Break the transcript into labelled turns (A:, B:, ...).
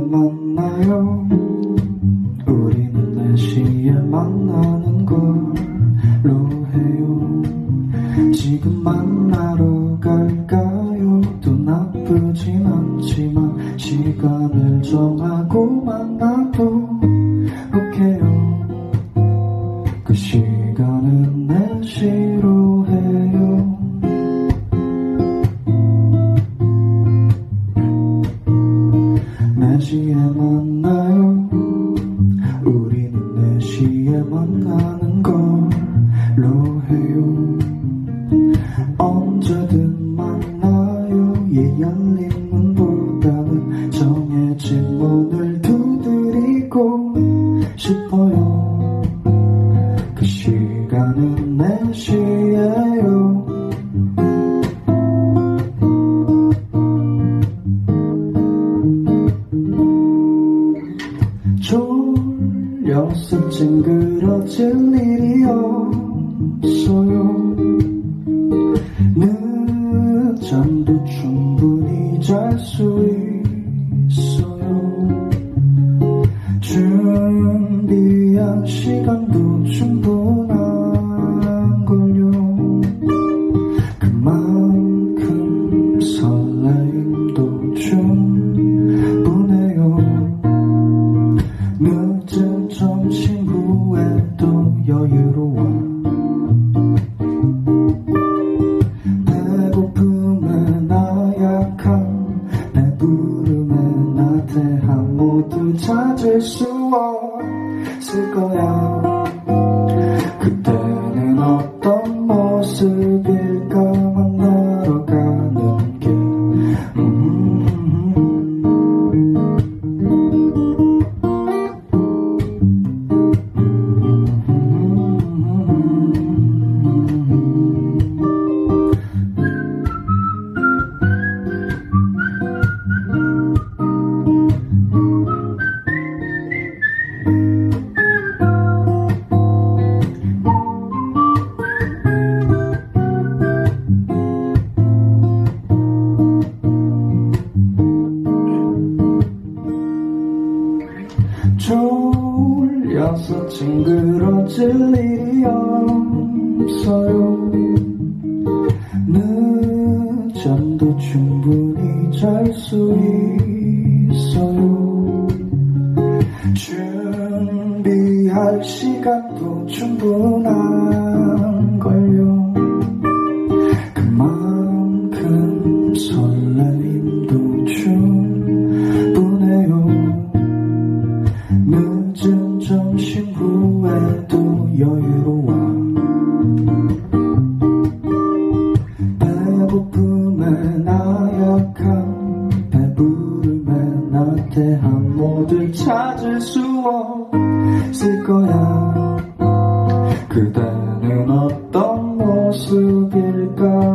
A: 만나요. 우리는 네 시에 만나는 걸로 해요. 지금 만나러 갈까요? 또 나쁘진 않지만 시간을 정하고 만나도 오케요. 그 시간은 4시 싶어요. 그 시간은 4시예요. 졸려서 찡그러질 일이 없어요. 늦잠도 충분히 잘 수 있어요. 준비한 시간도 충분한 걸요. 그만큼 설레임도 충분해요. 늦은 점심 후에도 여유로워. 배고픔에 나약한 배부름에 나태한 모두 찾을 수 없 을 거야. 그때는 어떤 모습일까 졸려서 징그러질 일이 없어요. 늦잠도 충분히 잘 수 있어요. 준비할 시간도 충분한 찾을 수 없을 거야. 그대는 어떤 모습일까